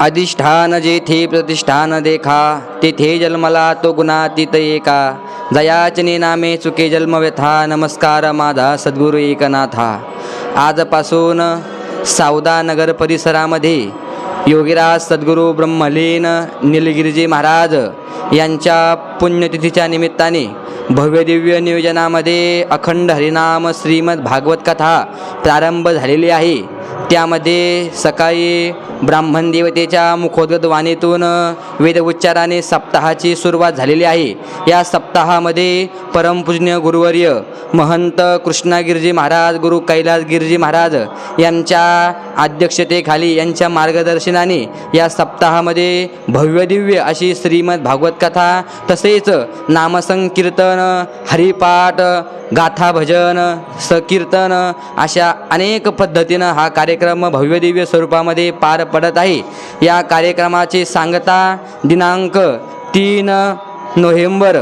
अधिष्ठान जेथे प्रतिष्ठान देखा तेथे जन्मला तो गुणातीत एका. जयाचने नामे चुके जन्म व्यथा नमस्कार माझा सद्गुरू एकनाथा. आजपासून सावदा नगर परिसरामध्ये योगीराज सद्गुरू ब्रह्मलीन निलगिरीजी महाराज यांच्या पुण्यतिथीच्या निमित्ताने भव्यदिव्य नियोजनामध्ये अखंड हरिनाम श्रीमद भागवत कथा प्रारंभ झालेली आहे. त्यामध्ये सकाळी ब्राह्मण देवतेच्या मुखोद्गत वाणीतून वेद उच्चाराने सप्ताहाची सुरुवात झालेली आहे. या सप्ताहामध्ये परमपूजनीय गुरुवर्य महंत कृष्णागिरजी महाराज गुरु कैलासगिरजी महाराज यांच्या अध्यक्षतेखाली यांच्या मार्गदर्शनाने या सप्ताहामध्ये भव्यदिव्य अशी श्रीमद भागवत कथा तसेच नामसंकीर्तन हरिपाठ गाथा भजन सकीर्तन अशा अनेक पद्धतीनं हा कार्यक्रम भव्यदिव्य स्वरूपामध्ये पार पडत आहे. या कार्यक्रमाची सांगता दिनांक तीन नोव्हेंबर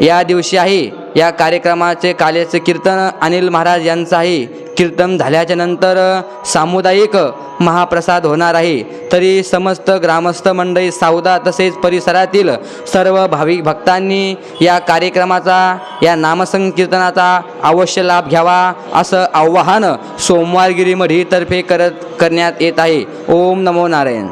या दिवशी आहे या कार्यक्रमाचे कालेचे कीर्तन अनिल महाराज यांचं आहे कीर्तन झाल्याच्यानंतर सामुदायिक महाप्रसाद होणार आहे. तरी समस्त ग्रामस्थ मंडळी सावदा तसेच परिसरातील सर्व भाविक भक्तांनी या कार्यक्रमाचा या नामसंकीर्तनाचा अवश्य लाभ घ्यावा असं आवाहन सोमवारगिरी मढीतर्फे करत करण्यात येत आहे. ओम नमो नारायण.